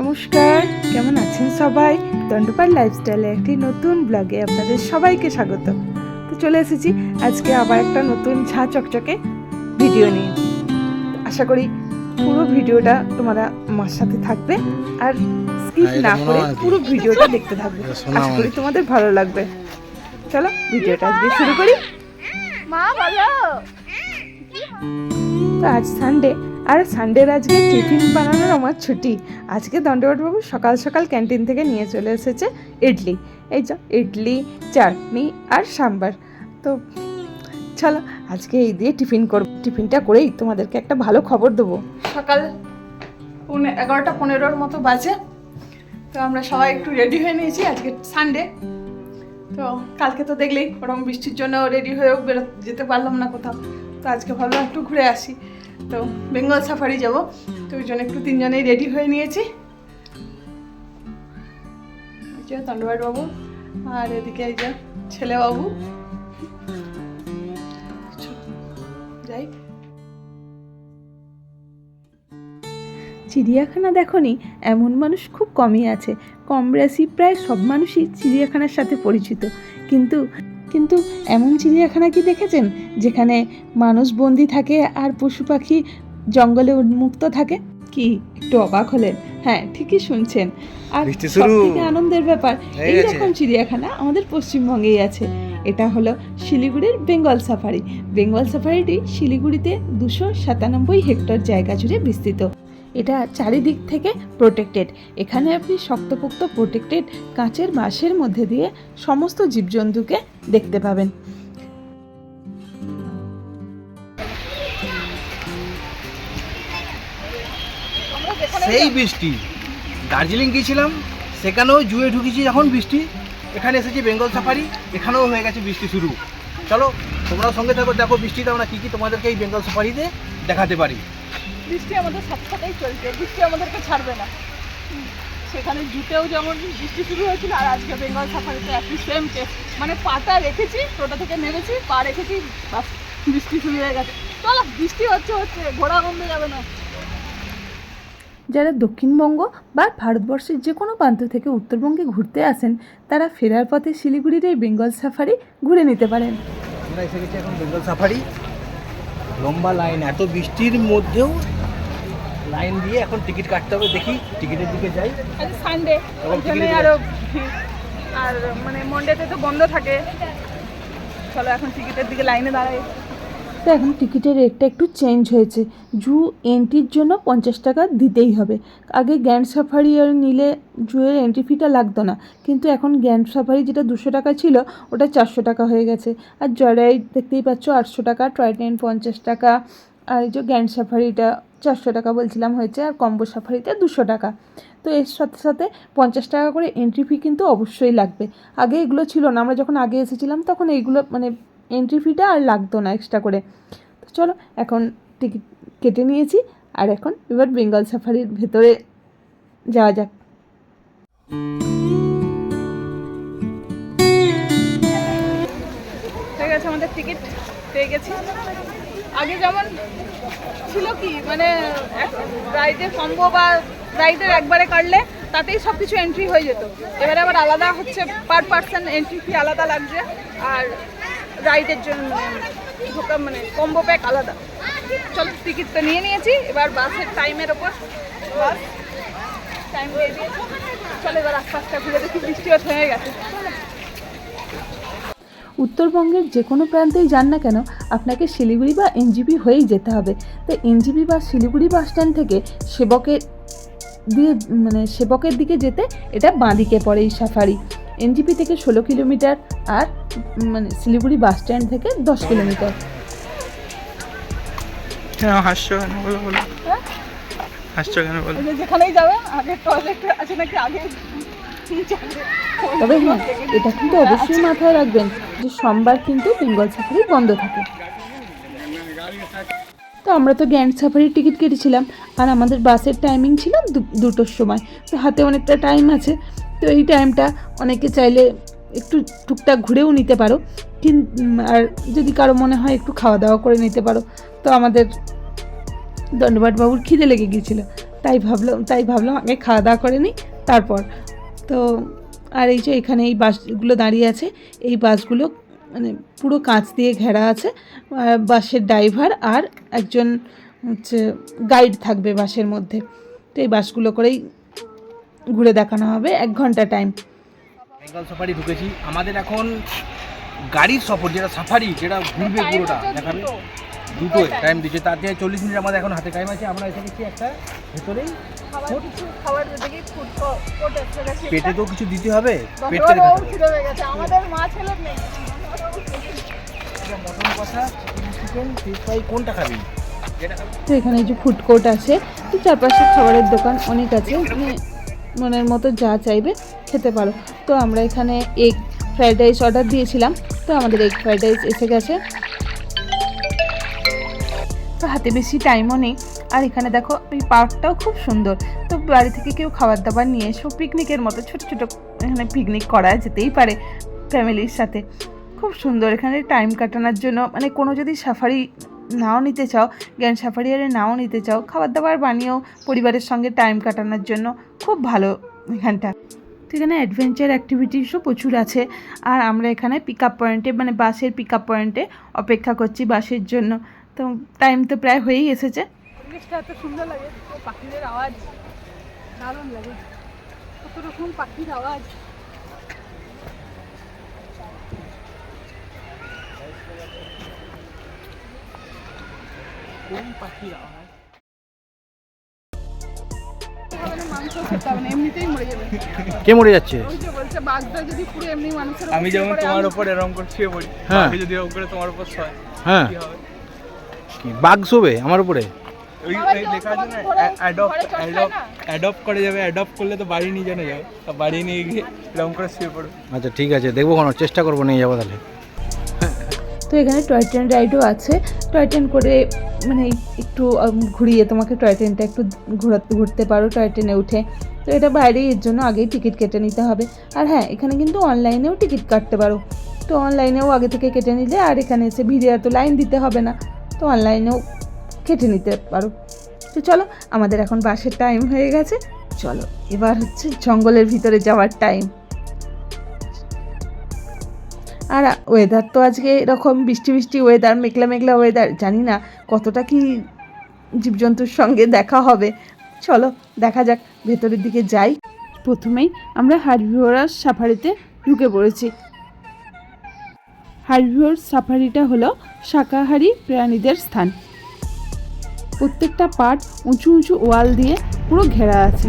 নমস্কার কেমন আছেন সবাই? দণ্ডপার লাইফস্টাইলে একটি নতুন ব্লগে আপনাদের সবাইকে স্বাগত। তো চলে এসেছি আজকে আবার একটা নতুন ঝাঁ চকচকে ভিডিও নিয়ে। আশা করি পুরো ভিডিওটা তোমরা আমার সাথে থাকবে আর স্কিপ হ্যাঁ, না করে পুরো ভিডিওটা দেখতে থাকবে। আশা করি মানে। তোমাদের ভালো লাগবে। চলো ভিডিওটা আজকে শুরু করি। মা বলো। তো আজ সানডে আর সানডের আজকে টিফিন বানানোর আমার ছুটি। আজকে দণ্ডবটবাবু সকাল সকাল ক্যান্টিন থেকে নিয়ে চলে এসেছে ইডলি। এই যা, ইডলি, চাটনি আর সাম্বার। তো চলো, আজকে এই দিয়ে টিফিন করব। টিফিনটা করেই তোমাদেরকে একটা ভালো খবর দেবো। সকাল পৌনে এগারোটা পনেরোর মতো বাজে। তো আমরা সবাই একটু রেডি হয়ে নিয়েছি আজকে সানডে তো কালকে তো দেখলেই, ওরকম বৃষ্টির জন্য রেডি হয়েও বেরো, যেতে পারলাম না কোথাও। তো আজকে ভাবলাম একটু ঘুরে আসি। তো বেঙ্গল সাফারি যাব। তো ওই জন্য একটু তিনজনেই রেডি হয়ে নিয়েছি। তন্ডবাট বাবু আর এদিকে এই যে ছেলে বাবু যাই। চিড়িয়াখানা দেখনি, এমন মানুষ খুব কমই আছে। কম প্রায় সব মানুষই চিড়িয়াখানার সাথে পরিচিত। কিন্তু কিন্তু এমন চিড়িয়াখানা কি দেখেছেন যেখানে মানুষ বন্দি থাকে আর পশু পাখি জঙ্গলে উন্মুক্ত থাকে? কি একটু অবাক হলেন। হ্যাঁ ঠিকই শুনছেন। আর সবথেকে আনন্দের ব্যাপার। এইরকম চিড়িয়াখানা আমাদের পশ্চিমবঙ্গেই আছে। এটা হলো শিলিগুড়ির বেঙ্গল সাফারি। বেঙ্গল সাফারিটি শিলিগুড়িতে দুশো সাতানব্বই হেক্টর জায়গা জুড়ে বিস্তৃত। এটা চারিদিক থেকে প্রোটেক্টেড এখানে আপনি শক্তপোক্ত প্রোটেক্টেড কাঁচের বাঁশের মধ্যে দিয়ে সমস্ত জীবজন্তুকে দেখতে পাবেন। সেই বৃষ্টি। দার্জিলিং গিয়েছিলাম, সেখানেও জুয়ে ঢুকেছি যখন বৃষ্টি। এখানে এসেছি বেঙ্গল সাফারি, এখানেও হয়ে গেছে বৃষ্টি শুরু। চলো, তোমরাও সঙ্গে থাকো, দেখো বৃষ্টিতে আমরা কী কী তোমাদেরকে এই বেঙ্গল সাফারিতে দেখাতে পারি। বৃষ্টি আমাদের সাথে সাথেই চলছে বৃষ্টি আমাদেরকে ছাড়বে না। সেখানে জুতেও যেমন বৃষ্টি শুরু হয়েছিল আর আজকে বেঙ্গল সাফারিতে একই সেম কেস মানে পাতা রেখেছি টোটা থেকে নেমেছি পা রেখেছি বাস বৃষ্টি শুরু হয়ে গেছে। চলো বৃষ্টি হচ্ছে হচ্ছে ঘোড়া বন্ধ যাবে না। যারা দক্ষিণবঙ্গ বা ভারতবর্ষের যে কোনো প্রান্ত থেকে উত্তরবঙ্গে ঘুরতে আসেন তারা ফেরার পথে শিলিগুড়ির এই বেঙ্গল সাফারি ঘুরে নিতে পারেন। আমরা এসে গেছি এখন বেঙ্গল সাফারি। লম্বা লাইন এত বৃষ্টির মধ্যেও লাইন দিয়ে এখন টিকিট কাটতে হবে দেখি টিকিটের দিকে যাই। আজ সানডে ওই আরও আর মানে মন্ডেতে তো বন্ধ থাকে। চলো এখন টিকিটের দিকে লাইনে দাঁড়াই। তো এখন টিকিটের রেটটা একটু চেঞ্জ হয়েছে। জু এন্ট্রির জন্য পঞ্চাশ টাকা দিতেই হবে। আগে গ্র্যান্ড সাফারি আর নিলে জুয়ের এন্ট্রি ফিটা লাগতো না। কিন্তু এখন গ্র্যান্ড সাফারি যেটা দুশো টাকা ছিল ওটা চারশো টাকা হয়ে গেছে। আর জয়রাইড দেখতেই পাচ্ছ আটশো টাকা টয় ট্রেন পঞ্চাশ টাকা। আর এই যে গ্র্যান্ড সাফারিটা চারশো টাকা বলছিলাম হয়েছে, আর কম্বো সাফারিতে দুশো টাকা। তো এর সাথে সাথে পঞ্চাশ টাকা করে এন্ট্রি ফি কিন্তু অবশ্যই লাগবে। আগে এগুলো ছিল না, আমরা যখন আগে এসেছিলাম তখন এইগুলো মানে এন্ট্রি ফিটা আর লাগতো না এক্সট্রা করে। তো চলো, এখন টিকিট কেটে নিয়েছি, আর এখন এবার বেঙ্গল সাফারির ভেতরে যাওয়া যাক। আমাদের টিকিট পেয়ে গেছি। আগে যেমন ছিল কি মানে রাইডে কম্বো বা রাইডের একবারে কাটলে তাতেই সব কিছু এন্ট্রি হয়ে যেত। এবারে আবার আলাদা হচ্ছে পার পার্সন এন্ট্রি ফি আলাদা লাগছে, আর রাইডের জন্য মানে কম্বো প্যাক আলাদা। চলো টিকিট তো নিয়ে নিয়েছি, এবার বাসের টাইমের ওপর। বাস টাইম দিয়ে দিয়েছে। চলো, এবার আস্তে আস্তে ঘুরে দেখি বৃষ্টিও থেমে গেছে। উত্তরবঙ্গের যে কোনো প্রান্তেই যান না কেন আপনাকে শিলিগুড়ি বা এনজিপি হয়েই যেতে হবে। তো এনজিপি বা শিলিগুড়ি বাস স্ট্যান্ড থেকে সেবকের দিয়ে মানে সেবকের দিকে যেতে এটা বাঁদিকে পড়ে এই সাফারি। এনজিপি থেকে ষোলো কিলোমিটার আর মানে শিলিগুড়ি বাস স্ট্যান্ড থেকে দশ কিলোমিটার। হ্যাঁ হাসছো কেন? বলো বলো। হ্যাঁ? হাসছো কেন? বলো। যেখানেই যাবে আগে টয়লেট আছে নাকি আগে? তবে হ্যাঁ এটা কিন্তু অবশ্যই মাথায় রাখবেন যে সোমবার কিন্তু বেঙ্গল সাফারি বন্ধ থাকে। তো আমরা তো গ্র্যান্ড সাফারির টিকিট কেটেছিলাম, আর আমাদের বাসের টাইমিং ছিল দুটোর সময়। তো হাতে অনেকটা টাইম আছে, তো এই টাইমটা অনেকে চাইলে একটু টুকটাক ঘুরেও নিতে পারো। আর যদি কারও মনে হয় একটু খাওয়া দাওয়া করে নিতে পারো। তো আমাদের দণ্ডবাট বাবুর খিদে লেগে গিয়েছিল। তাই ভাবলাম তাই ভাবলাম আগে খাওয়া দাওয়া করে নিই, তারপর তো আর এই যে এখানে এই বাসগুলো দাঁড়িয়ে আছে, এই বাসগুলো মানে পুরো কাঁচ দিয়ে ঘেরা আছে বাসের ড্রাইভার আর একজন হচ্ছে গাইড থাকবে বাসের মধ্যে। তো এই বাসগুলো করেই ঘুরে দেখানো হবে, এক ঘণ্টা টাইম বেঙ্গল সাফারি ঢুকেছি। আমাদের এখন গাড়ির সফর, যেটা সাফারি, যেটা ঘুরবে পুরোটা দেখাবে। দুটোই টাইম দিচ্ছে তার থেকে চল্লিশ মিনিট আমাদের এখন হাতে টাইম আছে। আমরা এসে গেছি একটা ভেতরেই পেটে তো কিছু দিতে হবে? পেট দশবার থেকে বাবুর খেতে খিদে পেয়ে গেছে। আমাদের মা ছেলের নেই মটন কষা চিকেন ফিশ ফ্রাই কোনটা খাবি? তো এখানে যে ফুড কোর্ট আছে। তো চারপাশে খাবারের দোকান অনেক আছে। মানে মনের মতো যা চাইবে খেতে পারো। তো আমরা এখানে এগ ফ্রাইড রাইস অর্ডার দিয়েছিলাম। তো আমাদের এগ ফ্রাইড রাইস এসে গেছে। তো হাতে বেশি টাইমও নেই। আর এখানে দেখো, এই পার্কটাও খুব সুন্দর। তো বাড়ি থেকে কেউ খাবার দাবার নিয়ে এসো পিকনিকের মতো ছোট ছোট এখানে পিকনিক করা যেতেই পারে ফ্যামিলির সাথে। খুব সুন্দর এখানে টাইম কাটানোর জন্য। মানে কোনো যদি সাফারি নাও নিতে চাও সাফারি আরে নাও নিতে চাও খাবার দাবার বানিয়েও পরিবারের সঙ্গে টাইম কাটানোর জন্য খুব ভালো এখানটা। তো এখানে অ্যাডভেঞ্চার অ্যাক্টিভিটিসও প্রচুর আছে। আর আমরা এখানে পিক আপ পয়েন্টে মানে বাসের পিক আপ পয়েন্টে অপেক্ষা করছি বাসের জন্য। তো টাইম তো প্রায় হয়েই এসেছে। পরিবেশটা এত সুন্দর লাগে পাখিদের আওয়াজ দারুণ লাগে। কত রকম পাখির আওয়াজ। কোন পাখির আওয়াজ? হবে না, মাংস খেতে হবে না এমনিতেই মরে যাবে। কে মরে যাচ্ছে? যে বলছে বাঘটা যদি পুরো এমনি মানুষের উপর আমি যেমন তোমার উপর এরকম করে শুয়ে পড়ি হ্যাঁ। বাকি যদি তোমার উপর হ্যাঁ। কি? বাঘ শোবে আমার উপরে? ওই বাবা, ওই কেউ লেখা আছে না? অ্যাডপ্ট ঘরে চড় খায় অ্যাডপ্ট অ্যাডপ্ট করে যাবে অ্যাডপ্ট করলে তো বাড়ি নিয়ে জানো তা বাড়ি নিয়ে গিয়ে এরকম করে শুয়ে পড়ো আচ্ছা ঠিক আছে দেখব কোনো চেষ্টা করব নিয়ে যাব তাহলে। তো এখানে টয় ট্রেন রাইডও আছে। টয় ট্রেন করে মানে একটু ঘুরিয়ে তোমাকে টয় ট্রেনটা একটু ঘোরাতে ঘুরতে পারো টয় ট্রেনে উঠে। তো এটা বাইরেই এর জন্য আগেই টিকিট কেটে নিতে হবে। আর হ্যাঁ এখানে কিন্তু অনলাইনেও টিকিট কাটতে পারো। তো অনলাইনেও আগে থেকে কেটে নিলে আর এখানে এসে ভিড়ে এত লাইন দিতে হবে না। তো অনলাইনেও কেটে নিতে পারো। তো চলো, আমাদের এখন বাসের টাইম হয়ে গেছে। চলো, এবার হচ্ছে জঙ্গলের ভিতরে যাওয়ার টাইম আর ওয়েদার তো আজকে এরকম বৃষ্টি বৃষ্টি ওয়েদার মেঘলা মেঘলা ওয়েদার জানি না কতটা কি জীবজন্তুর সঙ্গে দেখা হবে। চলো, দেখা যাক, ভেতরের দিকে যাই। প্রথমেই আমরা হার্বিওরাস সাফারিতে ঢুকে পড়েছি। হার্বিওর সাফারিটা হলো শাকাহারী প্রাণীদের স্থান। প্রত্যেকটা পার্ট উঁচু উঁচু ওয়াল দিয়ে পুরো ঘেরা আছে।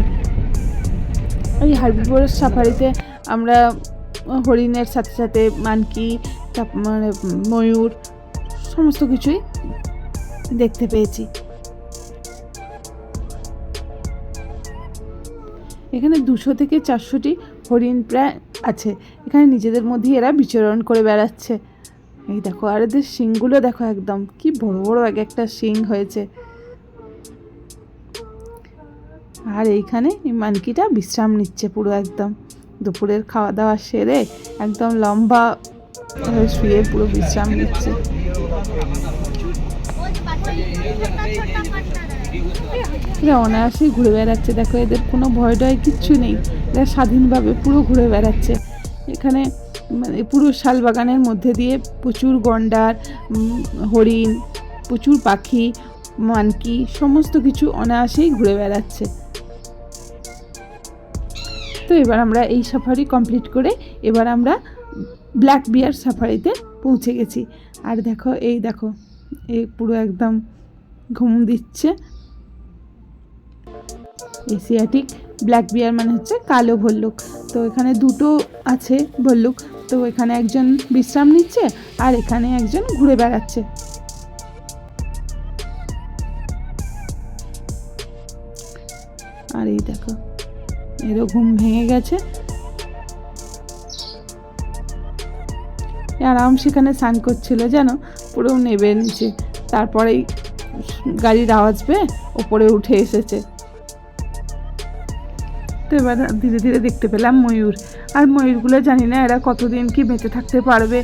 এই হার্বিওর সাফারিতে আমরা হরিণের সাথে সাথে মানকি মানে ময়ূর, সমস্ত কিছুই দেখতে পেয়েছি। এখানে দুশো থেকে চারশোটি হরিণ প্রায় আছে। এখানে নিজেদের মধ্যেই এরা বিচরণ করে বেড়াচ্ছে। এই দেখো, আর এদের শিংগুলো দেখো একদম কি বড় বড় এক একটা শিং হয়েছে। আর এইখানে এই মানকিটা বিশ্রাম নিচ্ছে পুরো একদম। দুপুরের খাওয়া দাওয়া সেরে একদম লম্বা শুয়ে পুরো বিশ্রাম নিচ্ছে। এরা অনায়াসেই ঘুরে বেড়াচ্ছে। দেখো, এদের কোনো ভয় টয় কিচ্ছু নেই। এরা স্বাধীনভাবে পুরো ঘুরে বেড়াচ্ছে। এখানে মানে পুরো শাল বাগানের মধ্যে দিয়ে প্রচুর গন্ডার হরিণ, প্রচুর পাখি, মানকি, সমস্ত কিছু অনায়াসেই ঘুরে বেড়াচ্ছে। তো এবার আমরা এই সাফারি কমপ্লিট করে এবার আমরা ব্ল্যাক বিয়ার সাফারিতে পৌঁছে গেছি। আর দেখো, এই দেখো এই পুরো একদম ঘুম দিচ্ছে। এশিয়াটিক ব্ল্যাক বিয়ার মানে হচ্ছে কালো ভল্লুক। তো এখানে দুটো আছে ভল্লুক। তো এখানে একজন বিশ্রাম নিচ্ছে আর এখানে একজন ঘুরে বেড়াচ্ছে। আর এই দেখো, এরও ঘুম ভেঙে গেছে। আরাম সেখানে স্নান করছিল যেন, পুরো নেবে নিচে। তারপরেই গাড়ির আওয়াজ পেয়ে ওপরে উঠে এসেছে। তো এবার ধীরে ধীরে দেখতে পেলাম ময়ূর। আর ময়ূরগুলো জানি না এরা কতদিন কি বেঁচে থাকতে পারবে।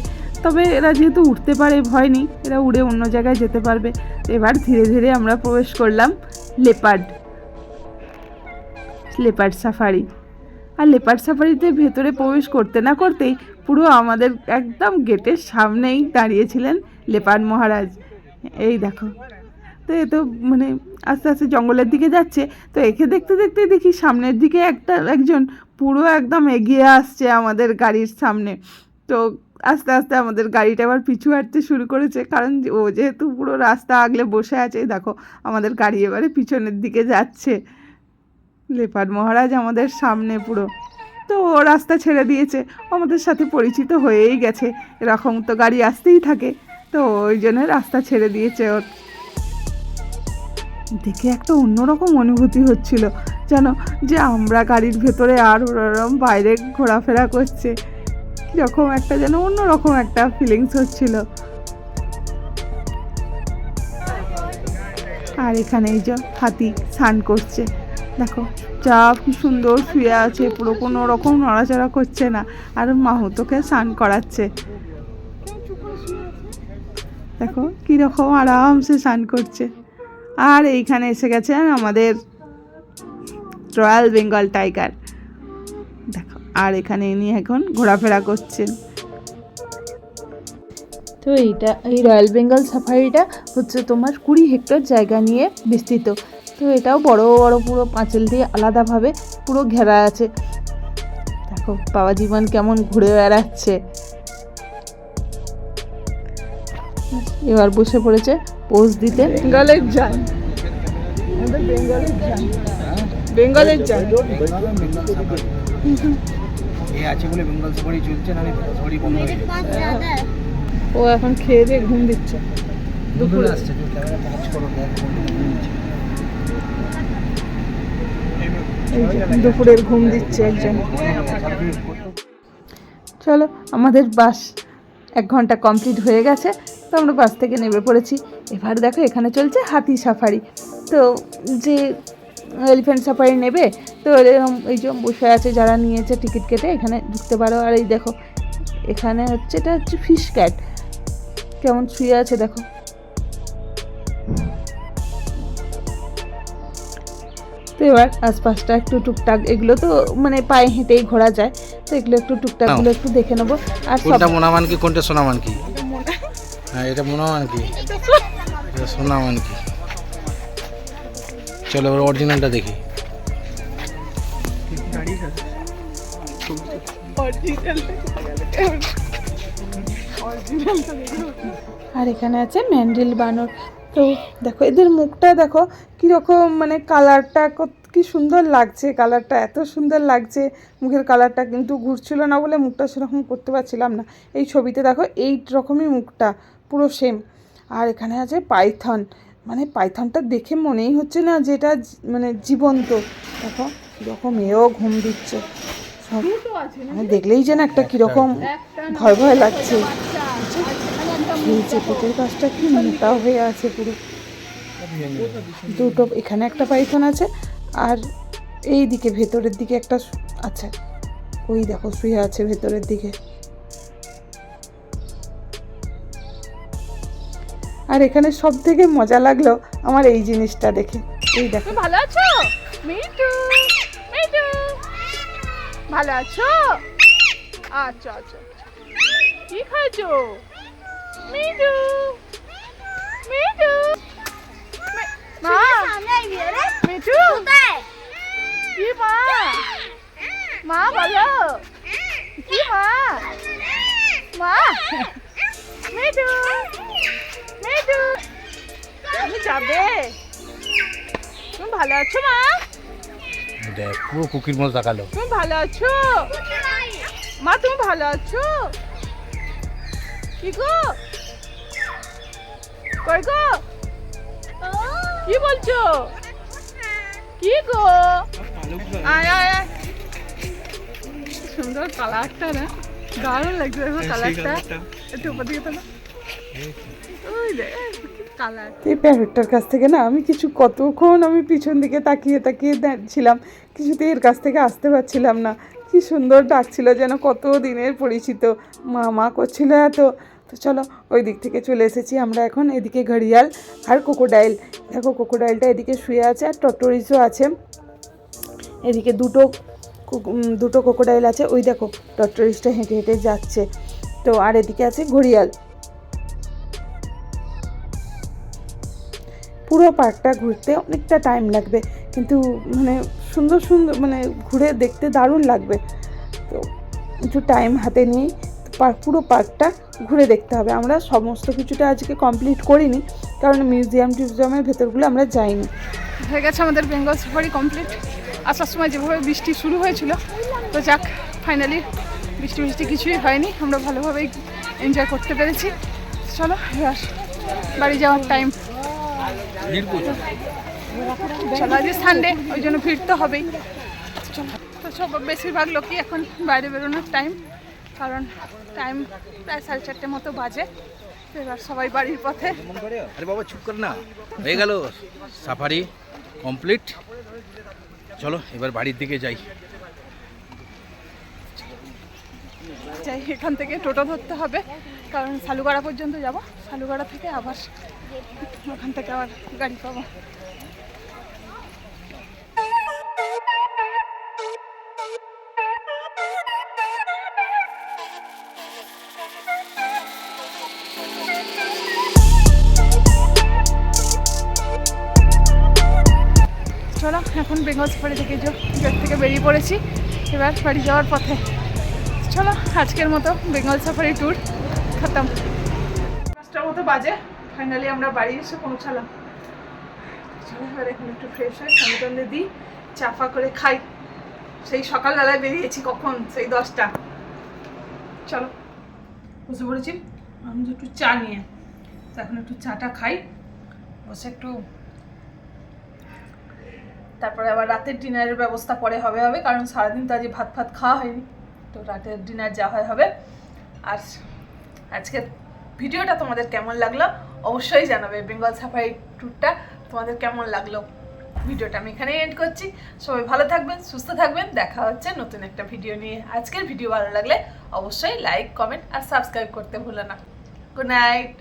তবে এরা যেহেতু উঠতে পারে, ভয় নেই, এরা উড়ে অন্য জায়গায় যেতে পারবে। এবার ধীরে ধীরে আমরা প্রবেশ করলাম লেপার্ড। Leopard safari. আর লেপার্ড সাফারিতে ভেতরে প্রবেশ করতে না করতেই পুরো আমাদের একদম গেটের সামনেই দাঁড়িয়েছিলেন লেপার্ড মহারাজ। এই দেখো তো এ তো মানে আস্তে আস্তে জঙ্গলের দিকে যাচ্ছে। তো একে দেখতে দেখতে দেখি সামনের দিকে একটা একজন পুরো একদম এগিয়ে আসছে আমাদের গাড়ির সামনে। তো আস্তে আস্তে আমাদের গাড়িটা আবার পিছু হাঁটতে শুরু করেছে। কারণ ও যেহেতু পুরো রাস্তা আগলে বসে আছে, দেখো আমাদের গাড়ি এবারে পিছনের দিকে যাচ্ছে। লেপার্ড মহারাজ আমাদের সামনে পুরো। তো ও রাস্তা ছেড়ে দিয়েছে। আমাদের সাথে পরিচিত হয়েই গেছে। এরকম তো গাড়ি আসতেই থাকে। তো ওই জন্য রাস্তা ছেড়ে দিয়েছে ওর। দেখে একটা অন্যরকম অনুভূতি হচ্ছিল। যেন, যে আমরা গাড়ির ভেতরে আর ওরকম বাইরে ঘোরাফেরা করছে। কীরকম একটা যেন অন্যরকম একটা ফিলিংস হচ্ছিল। আর এখানে এই যে হাতি স্নান করছে। দেখো, যা কি সুন্দর শুয়ে আছে, পুরো কোনো রকম নড়াচড়া করছে না। আর মাহুতোকে স্নান করাচ্ছে। দেখো, কীরকম আরামসে স্নান করছে। আর এইখানে এসে গেছে আমাদের রয়্যাল বেঙ্গল টাইগার দেখো, আর এখানে ইনি এখন ঘোরাফেরা করছেন। তো এইটা, এই রয়্যাল বেঙ্গল সাফারিটা হচ্ছে তোমার কুড়ি হেক্টর জায়গা নিয়ে বিস্তৃত। তো এটাও বড় বড়, পুরো পাঁচিল দিয়ে আলাদাভাবে পুরো ঘেরা আছে। দেখো, বাবা জীবন কেমন ঘুরে বেড়াচ্ছে। এবার বসে পড়েছে পোজ দিতে? বেঙ্গলের যান বেঙ্গলের যান ও এখন খেয়ে দিয়ে ঘুম দিচ্ছে। দুপুরে আসছে দুপুরের ঘুম দিচ্ছে একজন। চলো আমাদের বাস এক ঘণ্টা কমপ্লিট হয়ে গেছে। তো আমরা বাস থেকে নেমে পড়েছি। এবার দেখো এখানে চলছে হাতি সাফারি তো যে এলিফ্যান্ট সাফারি নেবে তো এরকম এই যে বসে আছে যারা নিয়েছে টিকিট কেটে এখানে ঢুকতে পারো। আর এই দেখো এখানে হচ্ছে এটা হচ্ছে ফিশ ক্যাট কেমন শুয়ে আছে দেখো। তো এবার আশপাশটা একটু টুকটাক এগুলো তো মানে পায়ে হেঁটেই ঘোরা যায় তো এগুলো একটু টুকটাকগুলো একটু দেখে নেব। আর কোনটা মোনামান কি কোনটা সোনামান কি? হ্যাঁ এটা মোনামান কি? সোনামান কি চলো এবার অরিজিনালটা দেখি। আর এখানে আছে ম্যান্ডেল বানর। তো দেখো, এদের মুখটা দেখো, কীরকম মানে কালারটা কি সুন্দর লাগছে। কালারটা এত সুন্দর লাগছে। মুখের কালারটা কিন্তু ঘুরছিল না বলে মুখটা সেরকম করতে পারছিলাম না। এই ছবিতে দেখো এই রকমই মুখটা, পুরো সেম আর এখানে আছে পাইথন। মানে পাইথনটা দেখে মনেই হচ্ছে না যে এটা মানে জীবন্ত। দেখো কীরকম এও ঘুম দিচ্ছে। সব মানে দেখলেই যেন একটা কীরকম ভয় ভয় লাগছে। এই যে পেটের গাছটা কি মোটা হয়ে আছে পুরো। দুটো এখানে একটা পাইথন আছে আর এই দিকে ভেতরের দিকে একটা আছে ওই দেখো শুয়ে আছে ভেতরের দিকে। আর এখানে সব থেকে মজা লাগল আমার এই জিনিসটা দেখে। এই দেখো। ভালো আছো? মিটু মিটু ভালো আছো? আচ্ছা আচ্ছা কি খাইছো? মিটু মিটু মা মিটু কি মা? মা, বলো। কি মা? মা তুমি যাবে তুমি ভালো আছো মা? দেখ পুরো কুকির মতো তাকালো। তুমি ভালো আছো? মা তুমি ভালো আছো? কি গো? কই গো? কি বলছো? কি গো? আয় আয় আয়। সুন্দর কালারটা না? দারুণ লাগছে দেখো কালারটা। একটু উপর দিকে তো। ওই দেখ। কালার। এই প্যারটটার কাছ থেকে না আমি কিছু কতক্ষণ আমি পিছন দিকে তাকিয়ে তাকিয়ে ছিলাম কিছুতে এর কাছ থেকে আসতে পারছিলাম না। কি সুন্দর ডাকছিল যেন, কত দিনের পরিচিত। মা মা করছিল এত। তো চলো ওই দিক থেকে চলে এসেছি আমরা এখন, এদিকে ঘড়িয়াল আর কোকোডাইল দেখো কোকোডাইলটা এদিকে শুয়ে আছে আর টটরিসও আছে। এদিকে দুটো দুটো কোকোডাইল আছে। ওই দেখো টটরিসটা হেঁটে হেঁটে যাচ্ছে। তো আর এদিকে আছে ঘড়িয়াল। পুরো পার্কটা ঘুরতে অনেকটা টাইম লাগবে। কিন্তু মানে সুন্দর সুন্দর মানে ঘুরে দেখতে দারুণ লাগবে। তো কিছু টাইম হাতে নিয়ে পার্ক পুরো পার্কটা ঘুরে দেখতে হবে। আমরা সমস্ত কিছুটা আজকে কমপ্লিট করিনি, কারণ মিউজিয়াম টিউজিয়ামের ভেতরগুলো আমরা যাইনি। হয়ে গেছে আমাদের বেঙ্গল সাফারি কমপ্লিট আসার সময় যেভাবে বৃষ্টি শুরু হয়েছিল, তো যাক ফাইনালি বৃষ্টি বৃষ্টি কিছুই হয়নি। আমরা ভালোভাবেই এনজয় করতে পেরেছি। চলো বাড়ি যাওয়ার টাইম চলো আজকে সানডে ওই জন্য ভিড় তো হবেই। তো সব বেশিরভাগ লোকই এখন বাইরে বেরোনোর টাইম কারণ টাইম প্রায় সাড়ে চারটে মতো বাজে। এবার সবাই বাড়ির পথে। আরে বাবা চুপ কর না। হয়ে গেল সাফারি কমপ্লিট। চলো এবার বাড়ির দিকে যাই। যাই এখান থেকে টোটো ধরতে হবে কারণ সালুগাড়া পর্যন্ত যাব। সালুগাড়া থেকে আবার ওখান থেকে আবার গাড়ি পাবো। চলো, এখন বেঙ্গল সাফারি থেকে গেট থেকে বেরিয়ে পড়েছি, এবার বাড়ি যাওয়ার পথে। চলো, আজকের মতো বেঙ্গল সাফারি ট্যুর খতম। পাঁচটার মতো বাজে। ফাইনালি আমরা বাড়ি এসে পৌঁছালাম। চলো, এবার এখন একটু ফ্রেশ হয় সন্ধে টন্ধে দিই, চা ফা করে খাই। সেই সকালবেলায় বেরিয়েছি কখন? সেই দশটা। চলো, বসে পড়েছি। আমি একটু চা নিয়ে। এখন একটু চাটা খাই। বসে একটু তারপরে আবার রাতের ডিনারের ব্যবস্থা পরে হবে হবে, কারণ সারাদিন তো আজকে ভাত ফাত খাওয়া হয়নি। তো রাতের ডিনার যা হয় হবে। আর আজকের ভিডিওটা তোমাদের কেমন লাগল? অবশ্যই জানাবে বেঙ্গল সাফারি ট্যুরটা। তোমাদের কেমন লাগল ভিডিওটা আমি এখানেই এন্ড করছি। সবাই ভালো থাকবেন, সুস্থ থাকবেন। দেখা হচ্ছে নতুন একটা ভিডিও নিয়ে। আজকের ভিডিও ভালো লাগলে অবশ্যই লাইক কমেন্ট আর সাবস্ক্রাইব করতে ভুলো না। Good night